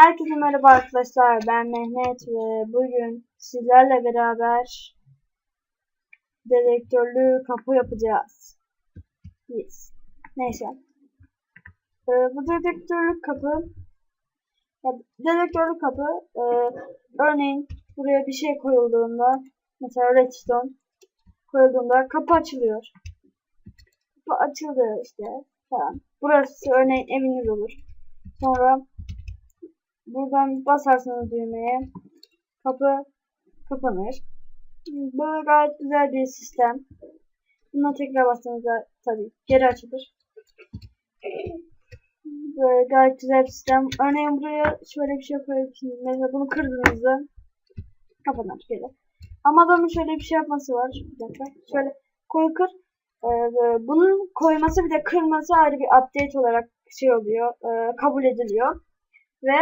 Herkese merhaba arkadaşlar. Ben Mehmet ve bugün sizlerle beraber dedektörlü kapı yapacağız. Yes. Neyse. Ee, bu dedektörlü kapı dedektörlü kapı e, örneğin buraya bir şey koyulduğunda mesela redstone koyulduğunda kapı açılıyor. Kapı açıldı işte falan. Burası örneğin eviniz olur. Sonra Buradan basarsanız düğmeye kapı kapanır. Böyle gayet güzel bir sistem. Buna tekrar bastığınızda tabii geri açılır. Böyle gayet güzel bir sistem. Örneğin buraya şöyle bir şey koyabilirsiniz. Mesela bunu kırdığınızda kapanır geri. Ama adamın şöyle bir şey yapması var. Bir dakika. Şöyle koy kır. Ee, bunun koyması bir de kırması ayrı bir update olarak şey oluyor. E, kabul ediliyor. Ve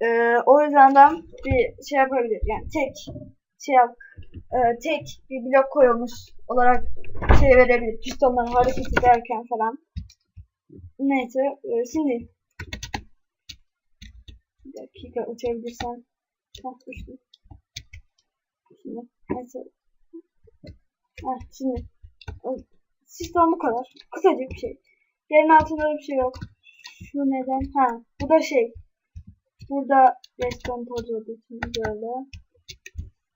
ee, o yüzden de bir şey yapabilir. Yani tek şey yap, e, tek bir blok koyulmuş olarak şey verebilir. Pistonları hareket ederken falan. Neyse. E, şimdi bir dakika uçabilirsem. Hah uçtum. Şimdi neyse. Heh, şimdi sistem bu kadar. Kısacık bir şey. Yerin altında bir şey yok. Şu neden? Ha, bu da şey. Burada reston tozu için böyle.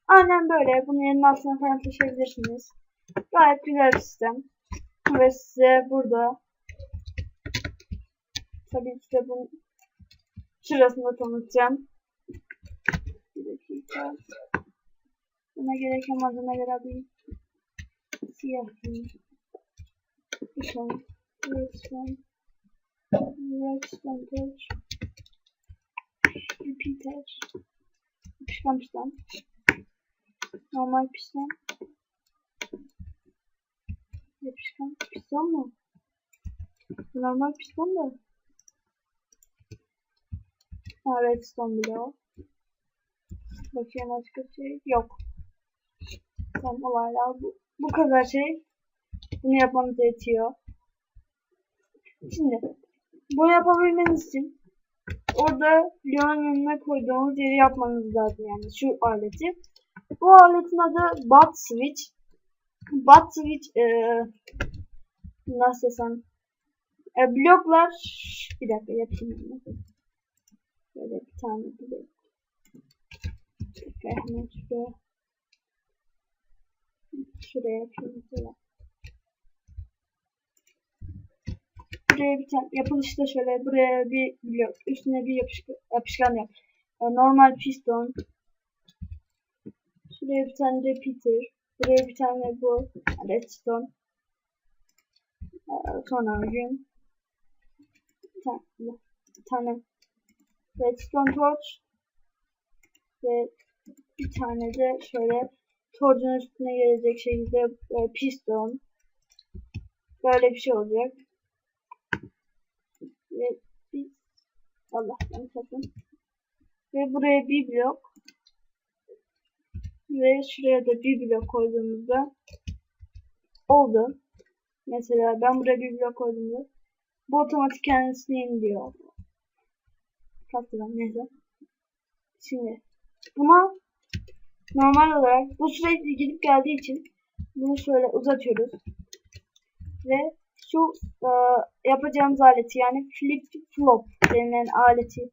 Aynen böyle. Bunu yerin altına falan taşıyabilirsiniz. Gayet güzel bir sistem. Ve size burada tabii ki de bunun şurasında tanıtacağım. Bir dakika. Buna gereken malzemeler alayım. Siyah bir Redstone. Redstone. Redstone toz. Yapışkan piston. Normal piston. Yapışkan piston mu? Normal piston da. Ha redstone bile o. Bakayım başka şey yok. Tamam olaylar bu. Bu kadar şey. Bunu yapmanız yetiyor. Şimdi bunu yapabilmeniz için orada Leon'un yanına koyduğumuz yeri yapmanız lazım yani şu aleti. Bu aletin adı Bat Switch. Bat Switch ee, nasıl desem e, bloklar bir dakika yapayım. Böyle bir tane blok. Bir hemen şuraya şuraya yapayım mesela. Buraya bir tane yapılışta şöyle buraya bir blok üstüne bir yapışkan, yapışkan yap. Yani normal piston. Şuraya bir tane repeater. Buraya bir tane bu redstone. Sonra gün bir tane, tane redstone torch ve bir tane de şöyle torcun üstüne gelecek şekilde e, piston böyle bir şey olacak ve biz Allah sakın ve buraya bir blok ve şuraya da bir blok koyduğumuzda oldu. Mesela ben buraya bir blok koyduğumda bu otomatik kendisini yeniliyor. Kastıdan neyse. Şimdi buna normal olarak bu sürekli gidip geldiği için bunu şöyle uzatıyoruz. Ve şu e, yapacağımız aleti yani flip flop denilen aleti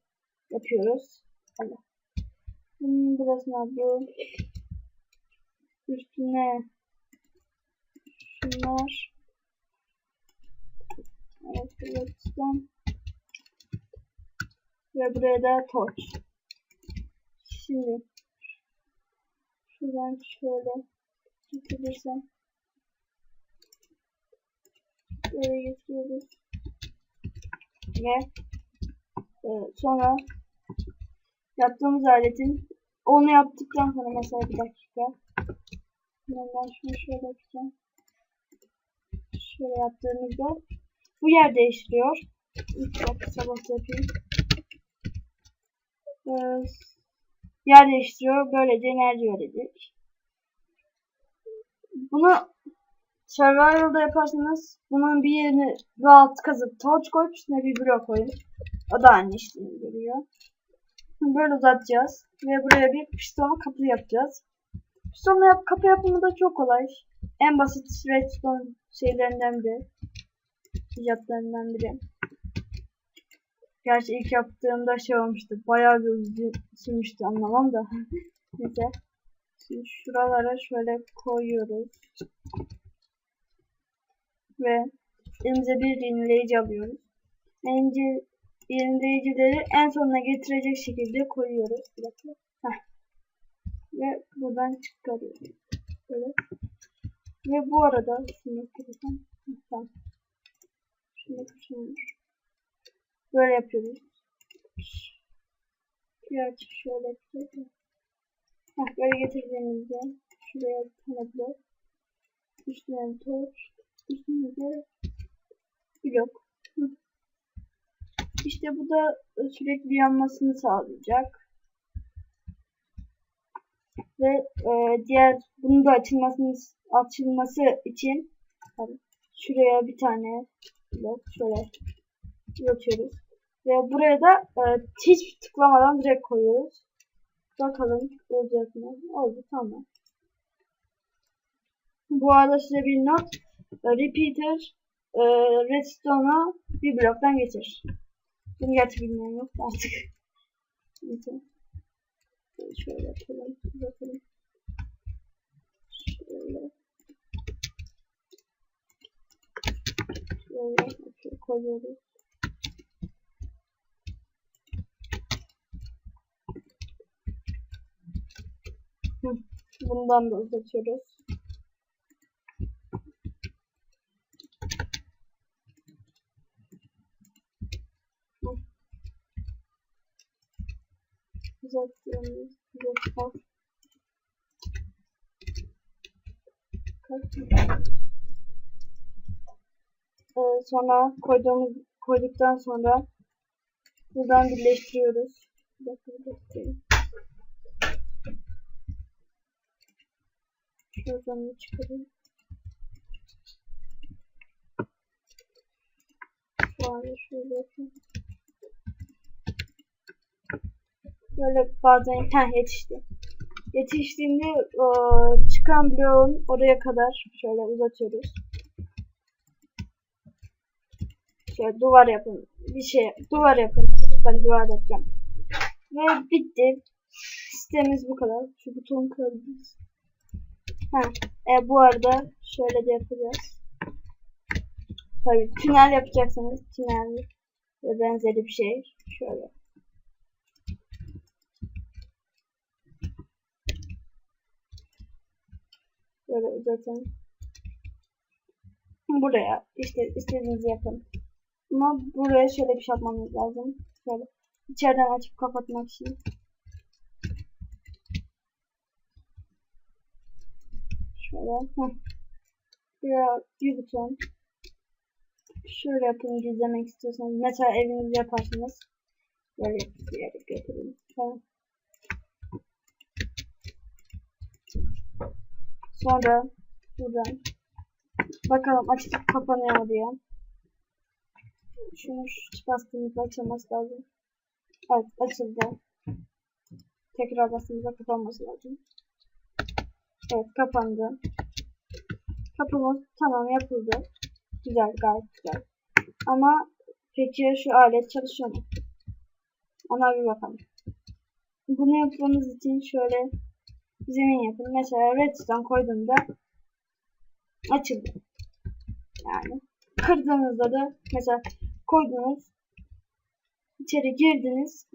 yapıyoruz. Allah. Bunun burasına bu üstüne şunlar evet buradan ve buraya da torch. Şimdi şuradan şöyle çekebilirsem Böyle getiriyoruz. Ve e, sonra yaptığımız aletin onu yaptıktan sonra mesela bir dakika. Ben şunu şöyle yapacağım. Şöyle yaptığımızda bu yer değiştiriyor. İlk bak kısa yapayım. Ee, yer değiştiriyor. Böylece enerji verecek. Bunu Survival'da yaparsanız bunun bir yerini rahat kazıp torch koyup üstüne bir blok koyun. O da aynı işlemi görüyor. Böyle uzatacağız. Ve buraya bir pistonlu kapı yapacağız. Pistonlu yap kapı yapımı da çok kolay. En basit redstone şeylerinden biri. icatlarından biri. Gerçi ilk yaptığımda şey olmuştu. Bayağı bir uzun sürmüştü anlamam da. Neyse. Şimdi şuralara şöyle koyuyoruz. Ve elimize bir yenileyici alıyoruz. Önce yenileyicileri en sonuna getirecek şekilde koyuyoruz. Bir dakika. Ve buradan çıkarıyoruz. Böyle. Ve bu arada şunu kıracağım. Tamam. Şunu kıracağım. Böyle yapıyoruz. Biraz şöyle yapıyoruz. Heh, böyle getirdiğimizde şuraya bir. Üstüne torch. Üstüne de. İşte bu da sürekli yanmasını sağlayacak. Ve e, diğer bunu da açılmasını açılması için şuraya bir tane blok şöyle yapıyoruz. Ve buraya da e, hiç tıklamadan direkt koyuyoruz. Bakalım olacak mı? Oldu tamam. Bu arada size bir not. E, repeater e, redstone'a bir bloktan geçer. Bunu gerçi bilmiyorum yok artık. Neyse. Şöyle yapalım. Bakalım. Şöyle. Şöyle koyuyoruz. Bundan da uzatıyoruz. Ee, sonra koyduğumuz koyduktan sonra buradan birleştiriyoruz. Bir dakika birleştirelim. Şuradan çıkarayım. Şöyle şöyle yapayım. Böyle bazen heh, yetişti. Yetiştiğinde o, çıkan bloğun oraya kadar şöyle uzatıyoruz. Şöyle duvar yapın. Bir şey duvar yapın. Ben duvar yapacağım. Ve bitti. Sistemimiz bu kadar. Şu buton kırabiliriz. Ha, e, bu arada şöyle de yapacağız. Tabii tünel yapacaksanız tünel ve benzeri bir şey. Şöyle. Böyle uzatın. Buraya işte istediğinizi yapın. Ama buraya şöyle bir şey yapmamız lazım. Şöyle içeriden açıp kapatmak için. Şöyle. Heh. Biraz bir buton. Şöyle yapın gizlemek istiyorsanız. Mesela evinizde yaparsınız. Böyle bir yere getirin. Tamam. Sonra buradan bakalım açıp kapanıyor mu diye. Şunu şu bastığımızda açılması lazım. Evet açıldı. Tekrar bastığımızda kapanması lazım. Evet kapandı. Kapımız tamam yapıldı. Güzel gayet güzel. Ama peki şu alet çalışıyor mu? Ona bir bakalım. Bunu yapmamız için şöyle zemin yapın. Mesela redstone koyduğumda açıldı. Yani kırdığınızda da mesela koydunuz içeri girdiniz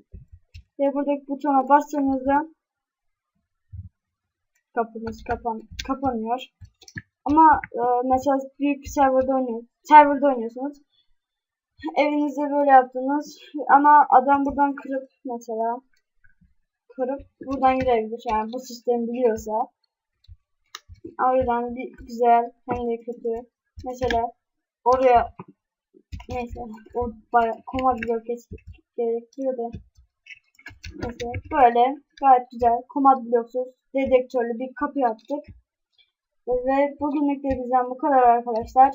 ve buradaki butona bastığınızda kapınız kapan kapanıyor. Ama e, mesela büyük bir serverda oynuyor, serverda oynuyorsunuz. Evinizde böyle yaptınız ama adam buradan kırıp mesela kırıp buradan girebilir. Yani bu sistemi biliyorsa. O yüzden bir güzel hem de kötü. Mesela oraya neyse o bayağı koma blok gerekiyor da mesela böyle gayet güzel komad bloksuz dedektörlü bir kapı yaptık. Ve bugünlük de bizden bu kadar arkadaşlar.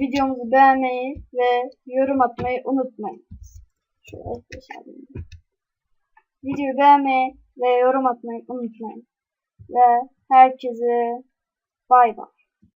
Videomuzu beğenmeyi ve yorum atmayı unutmayın. Şöyle videoyu beğenmeyi ve yorum atmayı unutmayın. Ve herkese bay bay.